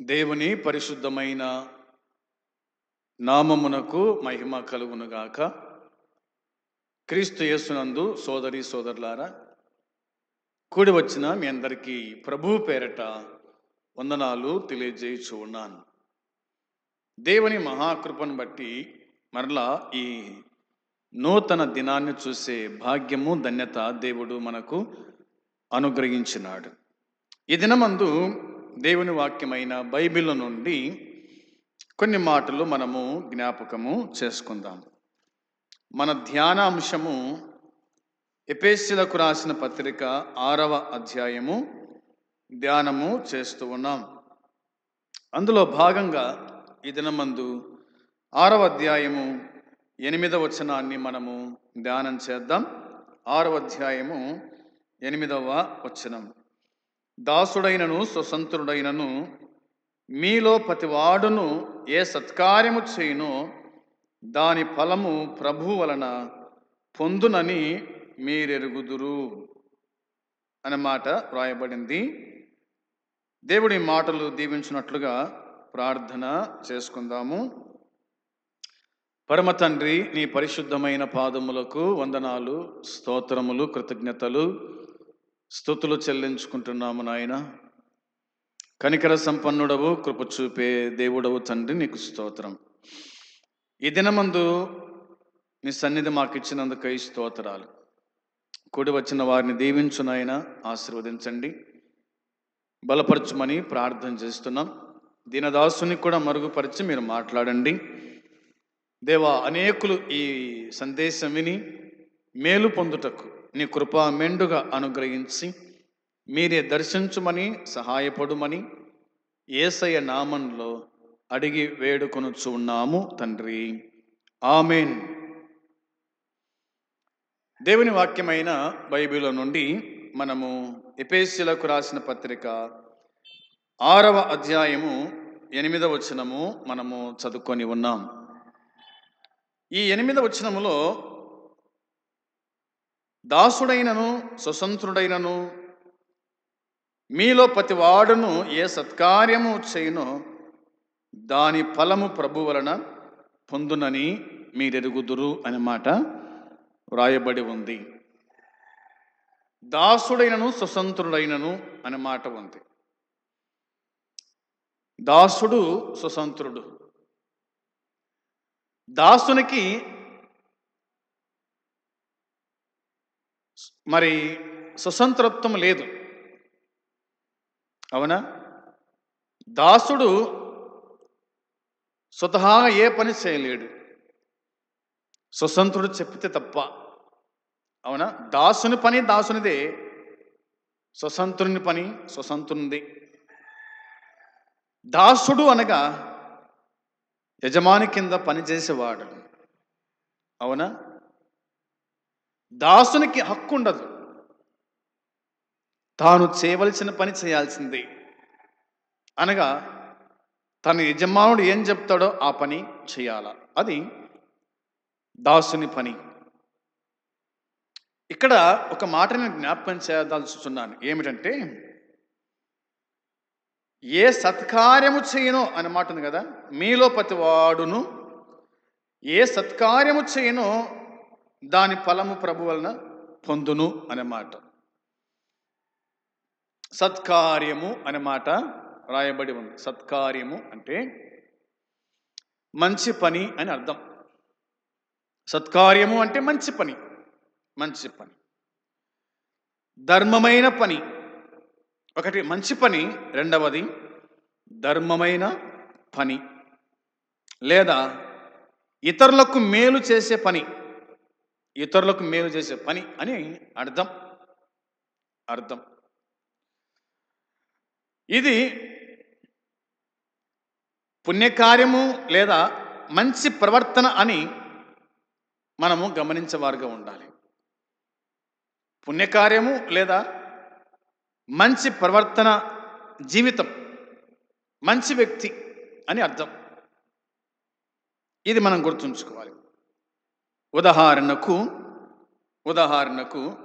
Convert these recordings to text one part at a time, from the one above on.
దేవుని పరిశుద్ధమైన నామమునకు మహిమ కలుగునుగాక. క్రీస్తు యేసునందు సోదరి సోదరులారా కూడి వచ్చిన మీ అందరికీ ప్రభు పేరట వందనాలు తెలియజేయచూ ఉన్నాను. దేవుని మహాకృపను బట్టి మరలా ఈ నూతన దినాన్ని చూసే భాగ్యము ధన్యత దేవుడు మనకు అనుగ్రహించినాడు. ఈ దినమందు దేవుని వాక్యమైన బైబిల్ నుండి కొన్ని మాటలు మనము జ్ఞాపకము చేసుకుందాం. మన ధ్యానాంశము ఎపేసిలకు రాసిన పత్రిక ఆరవ అధ్యాయము ధ్యానము చేస్తూ ఉన్నాం. అందులో భాగంగా ఈ దినమందు ఆరవ అధ్యాయము ఎనిమిదవ వచనాన్ని మనము ధ్యానం చేద్దాం. ఆరవ అధ్యాయము ఎనిమిదవ వచనం. దాసుడైనను స్వతంత్రుడైనను మీలో ప్రతివాడును ఏ సత్కార్యము చేయునో దాని ఫలము ప్రభు వలన పొందునని మీరెరుగుదురు అనే మాట వ్రాయబడింది. దేవుడి మాటలు దీవించినట్లుగా ప్రార్థన చేసుకుందాము. పరమ తండ్రి నీ పరిశుద్ధమైన పాదములకు వందనాలు స్తోత్రములు కృతజ్ఞతలు. స్థుతులు చెల్లించుకుంటున్నాము నాయన. కనికర సంపన్నుడవు కృప చూపే దేవుడవు తండ్రి నీకు స్తోత్రం. ఈ దినమందు నీ సన్నిధి మాకు ఇచ్చినందుకై స్తోత్రాలు. కూడి వచ్చిన వారిని దీవించు నాయన ఆశీర్వదించండి. బలపరచుమని ప్రార్థన చేస్తున్నాం. దీనదాసుని కూడా మరుగుపరిచి మీరు మాట్లాడండి. దేవా అనేకులు ఈ సందేశం విని మేలు పొందుటకు నీ కృపా మెండుగా అనుగ్రహించి మీరే దర్శించుమని సహాయపడుమని ఏసయ నామంలో అడిగి వేడుకొనుచు ఉన్నాము తండ్రి. ఆమెన్. దేవుని వాక్యమైన బైబిల్లో నుండి మనము ఎపేసిలకు రాసిన పత్రిక ఆరవ అధ్యాయము ఎనిమిదవ వచనము మనము చదువుకొని ఉన్నాం. ఈ ఎనిమిదవ వచనములో దాసుడైనను స్వతంత్రుడైనను మీలో ప్రతివాడును ఏ సత్కార్యము చేయనో దాని ఫలము ప్రభు వలన పొందునని మీరెరుగుదురు అనే మాట వ్రాయబడి ఉంది. దాసుడైనను స్వతంత్రుడైనను అనే మాట ఉంది. దాసుడు స్వతంత్రుడు. దాసునికి మరి సుసంతృప్తం లేదు. అవునా? దాసుడు స్వతహాగా ఏ పని చేయలేడు. సుసంతుడు చెప్పితే తప్ప. అవునా? దాసుని పని దాసునిదే. స్వసంతుని పని స్వతంత్రునిది. దాసుడు అనగా యజమాని కింద పనిచేసేవాడు. అవునా? దాసునికి హక్కు ఉండదు తాను చేయవలసిన పని చేయాల్సిందే. అనగా తన యజమానుడు ఏం చెప్తాడో ఆ పని చేయాల. అది దాసుని పని. ఇక్కడ ఒక మాట నేను జ్ఞాపకం చేయదలుచుతున్నాను ఏమిటంటే ఏ సత్కార్యము చేయనో అనే మాట ఉంది కదా మీలో ప్రతివాడును ఏ సత్కార్యము చేయనో దాని ఫలము ప్రభు వలన పొందును అనే మాట. సత్కార్యము అనే మాట రాయబడి ఉంది. సత్కార్యము అంటే మంచి పని అని అర్థం. సత్కార్యము అంటే మంచి పని. మంచి పని. ధర్మమైన పని. ఒకటి మంచి పని. రెండవది ధర్మమైన పని. లేదా ఇతరులకు మేలు చేసే పని. ఇతరులకు మేలు చేసే పని అని అర్థం. అర్థం. ఇది పుణ్యకార్యము లేదా మంచి ప్రవర్తన అని మనము గమనించేవారుగా ఉండాలి. పుణ్యకార్యము లేదా మంచి ప్రవర్తన జీవితం మంచి వ్యక్తి అని అర్థం. ఇది మనం గుర్తుంచుకోవాలి. ఉదాహరణకు ఉదాహరణకు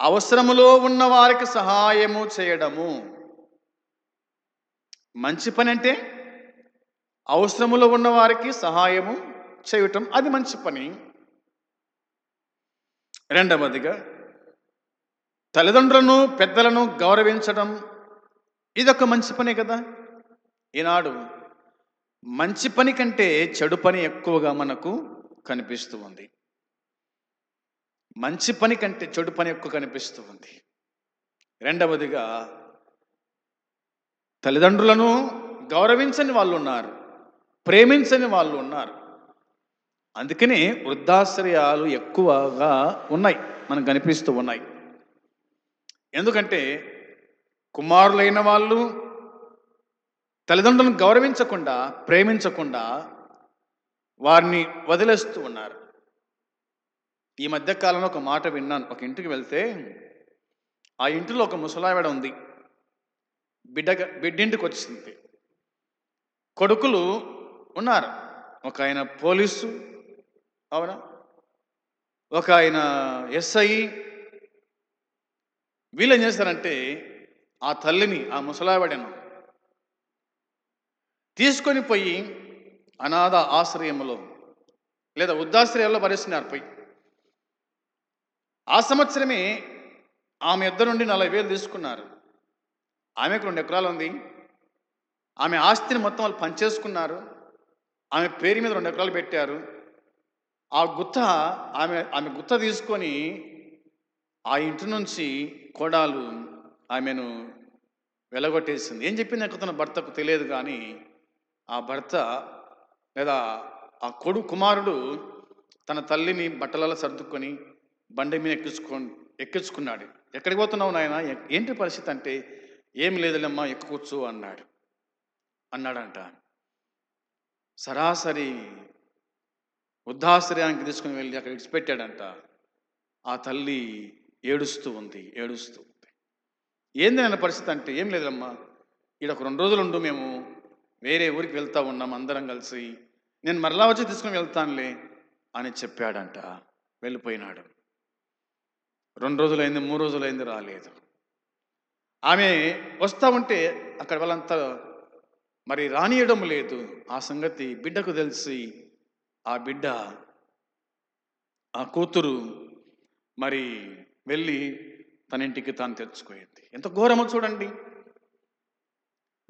అవసరములో ఉన్న వారికి సహాయము చేయడము. మంచి పని అంటే అవసరములో ఉన్న వారికి సహాయము చేయటం అది మంచి పని. రెండవదిగా తల్లిదండ్రులను పెద్దలను గౌరవించడం ఇదొక మంచి పనే కదా. ఈనాడు మంచి పని కంటే చెడు పని ఎక్కువగా మనకు కనిపిస్తూ ఉంది. మంచి పని కంటే చెడు పని ఎక్కువ కనిపిస్తూ ఉంది. రెండవదిగా తల్లిదండ్రులను గౌరవించని వాళ్ళు ఉన్నారు ప్రేమించని వాళ్ళు ఉన్నారు. అందుకనే వృద్ధాశ్రయాలు ఎక్కువగా ఉన్నాయి మనకు కనిపిస్తూ ఉన్నాయి. ఎందుకంటే కుమారులైన వాళ్ళు తల్లిదండ్రులను గౌరవించకుండా ప్రేమించకుండా వారిని వదిలేస్తూ ఉన్నారు. ఈ మధ్య కాలంలో ఒక మాట విన్నాను. ఒక ఇంటికి వెళ్తే ఆ ఇంటిలో ఒక ముసలావిడ ఉంది. బిడ్డ బిడ్డింటికి వచ్చింది కొడుకులు ఉన్నారు. ఒక ఆయన పోలీసు అవునా? ఒక ఆయన ఎస్ఐ. వీళ్ళు ఏం చేస్తారంటే ఆ తల్లిని ఆ ముసలావిడను తీసుకొని పోయి అనాథ ఆశ్రయంలో లేదా వృద్ధాశ్రయాల్లో భరిస్తున్నారు పోయి. ఆ సంవత్సరమే ఆమె ఇద్దరు నుండి నలభై వేలు తీసుకున్నారు. ఆమెకు రెండు ఎకరాలు ఉంది. ఆమె ఆస్తిని మొత్తం వాళ్ళు పంచేసుకున్నారు. ఆమె పేరు మీద రెండు ఎకరాలు పెట్టారు. ఆ గుత్త ఆమె ఆమె గుత్త తీసుకొని ఆ ఇంటి నుంచి కోడాలు ఆమెను వెలగొట్టేసింది. ఏం చెప్పింది నాకు భర్తకు తెలియదు కానీ ఆ భర్త లేదా ఆ కొడు కుమారుడు తన తల్లిని బట్టలలో సర్దుకొని బండి మీద ఎక్కించుకో ఎక్కించుకున్నాడు. ఎక్కడికి పోతున్నావు నాయన? ఏంటి పరిస్థితి అంటే ఏం లేదులేమ్మా ఎక్కువచ్చు అన్నాడు. అన్నాడంట. సరాసరి వృద్ధాశ్రయానికి తీసుకుని వెళ్ళి అక్కడ విడిచిపెట్టాడంట. ఆ తల్లి ఏడుస్తూ ఉంది ఏడుస్తూ ఉంది. ఏంది అన్న పరిస్థితి అంటే ఏం లేదమ్మా ఈడ ఒక రెండు రోజులు ఉండు మేము వేరే ఊరికి వెళ్తా ఉన్నాం అందరం కలిసి. నేను మరలా వచ్చి తీసుకుని వెళ్తానులే అని చెప్పాడంట. వెళ్ళిపోయినాడు. రెండు రోజులైంది మూడు రోజులైంది రాలేదు. ఆమె వస్తా ఉంటే అక్కడ వాళ్ళంతా మరి రానియడం లేదు. ఆ సంగతి బిడ్డకు తెలిసి ఆ బిడ్డ ఆ కూతురు మరి వెళ్ళి తన ఇంటికి తాను తెచ్చుకోయింది ఎంత ఘోరమో చూడండి.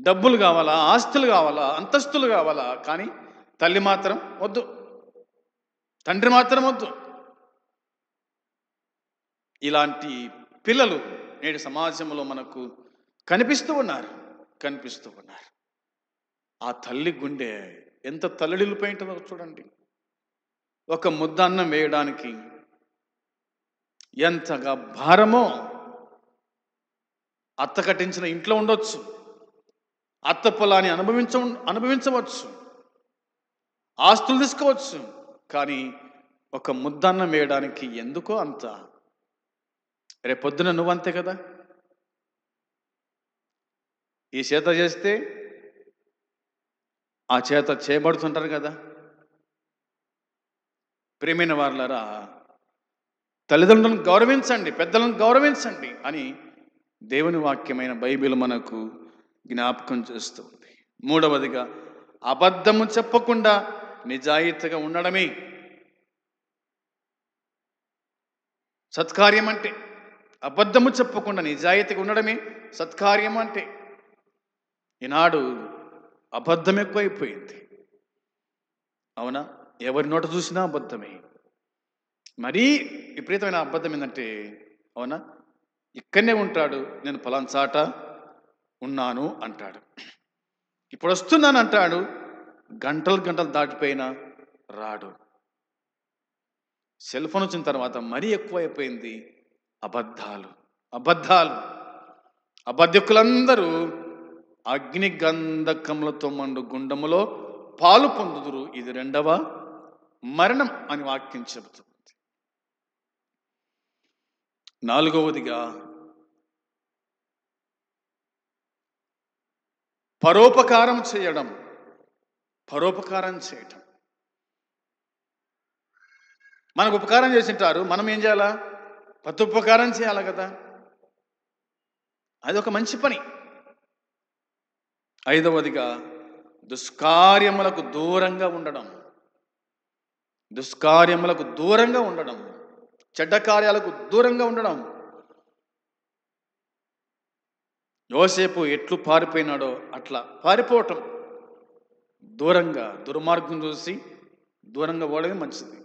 డబ్బులు కావాలా ఆస్తులు కావాలా అంతస్తులు కావాలా? కానీ తల్లి మాత్రం వద్దు. తండ్రి మాత్రం వద్దు. ఇలాంటి పిల్లలు నేటి సమాజంలో మనకు కనిపిస్తూ ఉన్నారు కనిపిస్తూ ఉన్నారు. ఆ తల్లి గుండె ఎంత తల్లడిల్లిపోయి ఉంటుందో చూడండి. ఒక ముద్ద అన్నం వేయడానికి ఎంతగా భారమో అత్త కట్టించిన ఇంట్లో ఉండొచ్చు. అత్త పొలాన్ని అనుభవించ అనుభవించవచ్చు. ఆస్తులు తీసుకోవచ్చు. కానీ ఒక ముద్దన్నం వేయడానికి ఎందుకో అంత? రేపొద్దున నువ్వంతే కదా? ఈ చేత చేస్తే ఆ చేత చేయబడుతుంటారు కదా? ప్రేమైన వారులారా తల్లిదండ్రులను గౌరవించండి పెద్దలను గౌరవించండి అని దేవుని వాక్యమైన బైబిల్ మనకు జ్ఞాపకం చేస్తుంది. మూడవదిగా అబద్ధము చెప్పకుండా నిజాయితీగా ఉండడమే. సత్కార్యం అంటే అబద్ధము చెప్పకుండా నిజాయితీగా ఉండడమే సత్కార్యం అంటే ఈనాడు అబద్ధం ఎక్కువైపోయింది. అవునా? ఎవరి నోట చూసినా అబద్ధమే. మరీ విపరీతమైన అబద్ధం ఏంటంటే అవునా? ఇక్కడనే ఉంటాడు నేను పలాంచాట ఉన్నాను అంటాడు. ఇప్పుడు వస్తున్నాను అంటాడు. గంటలు గంటలు దాటిపోయినా రాడు. సెల్ ఫోన్ వచ్చిన తర్వాత మరీ ఎక్కువైపోయింది అబద్ధాలు. అబద్ధాలు. అబద్ధకులందరూ అగ్ని గంధకములతో మండు గుండములో పాలు పొందుదురు. ఇది రెండవ మరణం అని వాక్యం చెబుతుంది. నాలుగవదిగా పరోపకారం చేయడం పరోపకారం చేయటం. మనకు ఉపకారం చేసింటారు మనం ఏం చేయాలా? ప్రత్యుపకారం చేయాలి కదా? అది ఒక మంచి పని. ఐదవదిగా దుష్కార్యములకు దూరంగా ఉండడం. దుష్కార్యములకు దూరంగా ఉండడం. చెడ్డ కార్యాలకు దూరంగా ఉండడం. యోసేపు ఎట్లు పారిపోయినాడో అట్లా పారిపోవటం. దూరంగా దుర్మార్గం చూసి దూరంగా పోవడమే మంచిది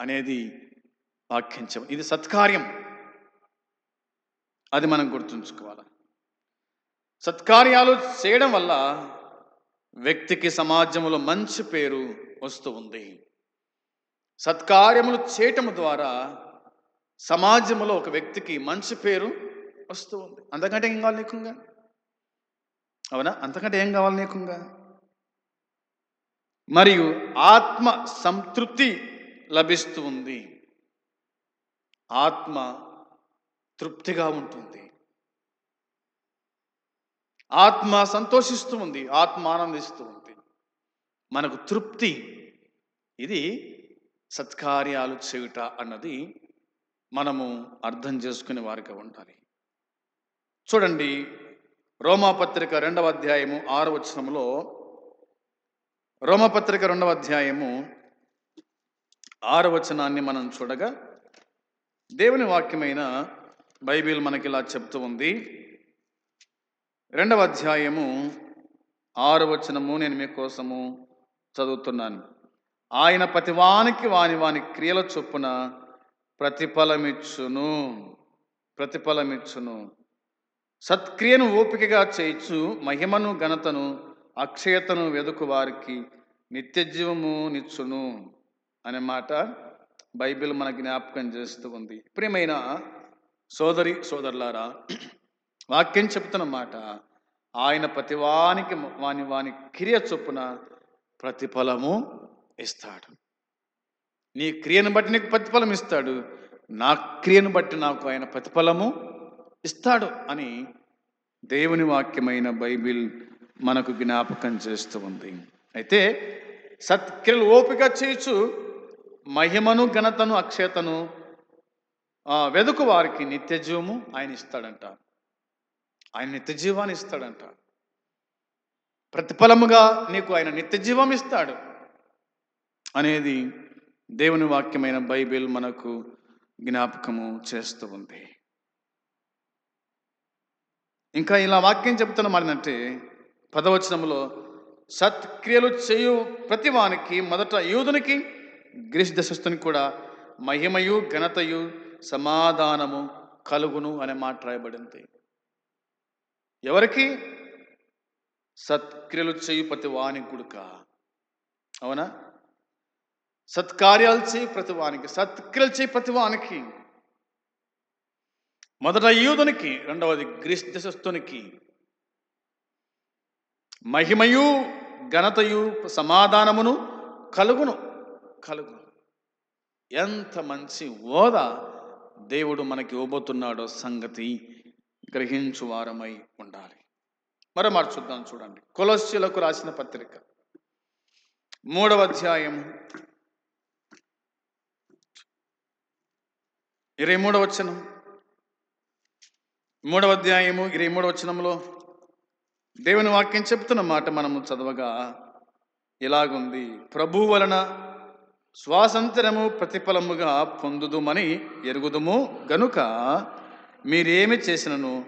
అనేది వాక్యంచం. ఇది సత్కార్యం. అది మనం గుర్తుంచుకోవాలి. సత్కార్యాలు చేయడం వల్ల వ్యక్తికి సమాజంలో మంచి పేరు వస్తూ ఉంది. సత్కార్యములు చేయటం ద్వారా సమాజంలో ఒక వ్యక్తికి మంచి పేరు వస్తూ ఉంది. అంతకంటే ఏం కావాలి నీకుంగా అవునా? అంతకంటే ఏం కావాలి నీకుంగా మరియు ఆత్మ సంతృప్తి లభిస్తూ ఉంది. ఆత్మ తృప్తిగా ఉంటుంది. ఆత్మ సంతోషిస్తూ ఉంది. ఆత్మ ఆనందిస్తూ ఉంది. మనకు తృప్తి ఇది సత్కార్యాలు చేయుట అన్నది మనము అర్థం చేసుకునే వారిగా ఉండాలి. చూడండి రోమాపత్రిక రెండవ అధ్యాయము ఆరు వచనంలో రోమపత్రిక రెండవ అధ్యాయము ఆరు వచనాన్ని మనం చూడగా దేవుని వాక్యమైన బైబిల్ మనకి ఇలా చెప్తూ ఉంది. రెండవ అధ్యాయము ఆరు వచనము నేను మీకోసము చదువుతున్నాను. ఆయన ప్రతివానికి వాని వాని క్రియల చొప్పున ప్రతిఫలమిచ్చును ప్రతిఫలమిచ్చును. సత్క్రియను ఓపికగా చేయిచు మహిమను ఘనతను అక్షయతను వెదుకు వారికి నిత్య జీవము నిచ్చును అనే మాట బైబిల్ మన జ్ఞాపకం చేస్తూ ఉంది. ప్రియమైన సోదరి సోదరులారా వాక్యం చెప్తున్న మాట ఆయన ప్రతివానికి వాని వాని క్రియ చొప్పున ప్రతిఫలము ఇస్తాడు. నీ క్రియను బట్టి నీకు ప్రతిఫలం ఇస్తాడు నా క్రియను బట్టి నాకు ఆయన ప్రతిఫలము ఇస్తాడు అని దేవుని వాక్యమైన బైబిల్ మనకు జ్ఞాపకం చేస్తూ ఉంది. అయితే సత్క్రియలు ఓపిక చేయొచ్చు మహిమను ఘనతను అక్షయతను ఆ, వెదుకు వారికి నిత్యజీవము ఆయన ఇస్తాడంట. ఆయన నిత్యజీవాన్ని ఇస్తాడంట. ప్రతిఫలముగా నీకు ఆయన నిత్యజీవం ఇస్తాడు అనేది దేవుని వాక్యమైన బైబిల్ మనకు జ్ఞాపకము చేస్తూ ఉంది. ఇంకా ఇలా వాక్యం చెప్తున్న మాటంటే పదవచనంలో సత్క్రియలు చేయు ప్రతివానికి మొదట యూదునికి గ్రీస్ దశస్థునికి కూడా మహిమయు ఘనతయు సమాధానము కలుగును అనే మాట రాయబడింది. ఎవరికి? సత్క్రియలు చేయు ప్రతి వానికి గుడుక అవునా? సత్కార్యాలు చేయి ప్రతి వానికి సత్క్రియలు చేయి ప్రతి వానికి. మొదట యూదునికి రెండవది గ్రీస్ దేశస్థునికి. మహిమయు ఘనతయు సమాధానమును కలుగును కలుగును. ఎంత మంచి హోదా దేవుడు మనకి ఇవ్వబోతున్నాడో సంగతి గ్రహించు వారమై ఉండాలి. మరో మాట చూద్దాం చూడండి. కొలస్యులకు రాసిన పత్రిక. మూడవ అధ్యాయం ఇరవై మూడవ వచనం. మూడవ అధ్యాయము ఇరవై మూడవ వచనంలో దేవుని వాక్యం చెప్తున్న మాట మనము చదవగా ఇలాగుంది ప్రభు వలన స్వాతంత్రము ప్రతిఫలముగా పొందుదుమని ఎరుగుదుము గనుక మీరేమి చేసినను?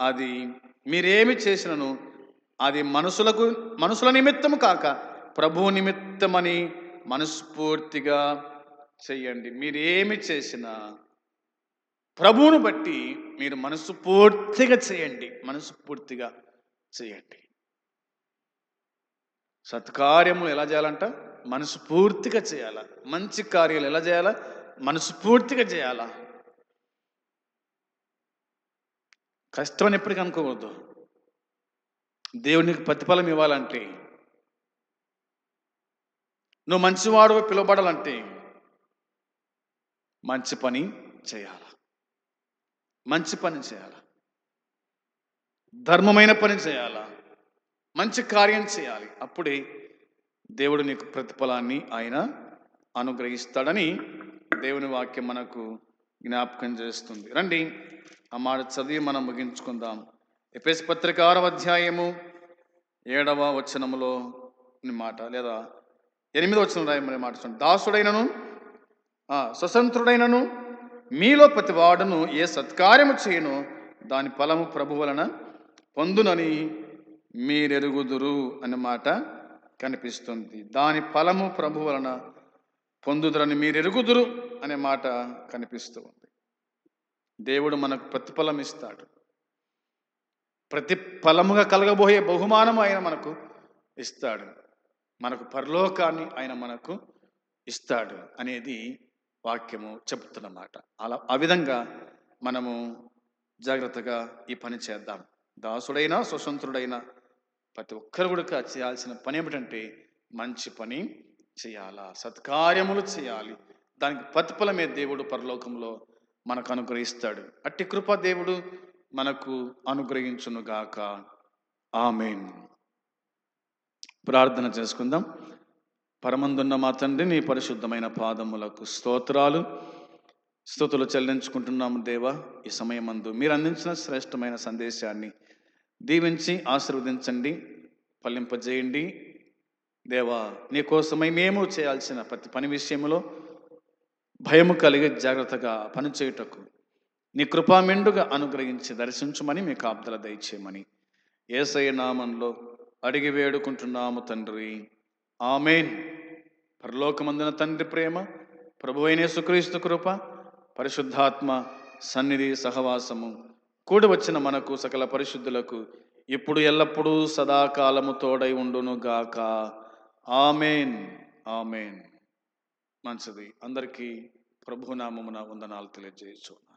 అది మీరేమి చేసినను? అది మనుషులకు మనుషుల నిమిత్తము కాక ప్రభు నిమిత్తమని మనస్ఫూర్తిగా చెయ్యండి. మీరేమి చేసినా ప్రభువును బట్టి మీరు మనసు పూర్తిగా చేయండి. మనసు పూర్తిగా చేయండి. సత్కార్యములు ఎలా చేయాలంట? మనసు పూర్తిగా చేయాలా? మంచి కార్యాలు ఎలా చేయాలా? మనసు పూర్తిగా చేయాలా? కష్టం అని ఎప్పటికీ అనుకోకూడదు. దేవునికి ప్రతిఫలం ఇవ్వాలంటే. నువ్వు మంచివాడు పిలువబడాలంటే. మంచి పని చేయాలి? మంచి పని చేయాల? ధర్మమైన పని చేయాలా? మంచి కార్యం చేయాలి. అప్పుడే దేవుడు నీకు ప్రతిఫలాన్ని ఆయన అనుగ్రహిస్తాడని దేవుని వాక్యం మనకు జ్ఞాపకం చేస్తుంది. రండి ఆ మాట చదివి మనం ముగించుకుందాం. ఎపిఎస్ పత్రిక ఆరవ అధ్యాయము ఏడవ వచనములో మాట లేదా ఎనిమిదవ వచనం రాయమనే మాట చూడండి. దాసుడైనను స్వతంత్రుడైనను మీలో ప్రతి వాడును ఏ సత్కార్యము చేయను దాని ఫలము ప్రభు వలన పొందునని మీరెరుగుదురు అనే మాట కనిపిస్తుంది. దాని ఫలము ప్రభు వలన పొందుదురని మీరెరుగుదురు అనే మాట కనిపిస్తూ ఉంది. దేవుడు మనకు ప్రతిఫలం ఇస్తాడు. ప్రతి ఫలముగా కలగబోయే బహుమానం ఆయన మనకు ఇస్తాడు. మనకు పరలోకాన్ని ఆయన మనకు ఇస్తాడు అనేది వాక్యము చెబుతున్నమాట. అలా ఆ విధంగా మనము జాగ్రత్తగా ఈ పని చేద్దాం. దాసుడైనా స్వతంత్రుడైనా ప్రతి ఒక్కరు కూడా చేయాల్సిన పని ఏమిటంటే మంచి పని చేయాలా సత్కార్యములు చేయాలి. దానికి ప్రతిఫలమే దేవుడు పరలోకంలో మనకు అనుగ్రహిస్తాడు. అట్టి కృప దేవుడు మనకు అనుగ్రహించునుగాక. ఆమెన్. ప్రార్థన చేసుకుందాం. పరమందున్న మా తండ్రి నీ పరిశుద్ధమైన పాదములకు స్తోత్రాలు. స్థుతులు చెల్లించుకుంటున్నాము దేవా ఈ సమయమందు మీరు అందించిన శ్రేష్టమైన సందేశాన్ని దీవించి ఆశీర్వదించండి ఫలింపజేయండి. దేవా నీ కోసమై మేము చేయాల్సిన ప్రతి పని విషయంలో భయము కలిగి జాగ్రత్తగా పనిచేయుటకు నీ కృపా మెండుగా అనుగ్రహించి దర్శించమని మీ కాపుదల దయచేయమని ఏసయ్య నామంలో అడిగి వేడుకుంటున్నాము తండ్రి. ఆమెన్. పరలోకమందున తండ్రి ప్రేమ ప్రభు అయిన సుక్రీస్తు కృప పరిశుద్ధాత్మ సన్నిధి సహవాసము. కూడి వచ్చిన మనకు సకల పరిశుద్ధులకు ఇప్పుడు ఎల్లప్పుడూ సదాకాలము తోడై ఉండును గాక ఆమెన్. ఆమెన్. మంచిది. అందరికీ ప్రభునామమున వందనాలు తెలియజేయచ్చు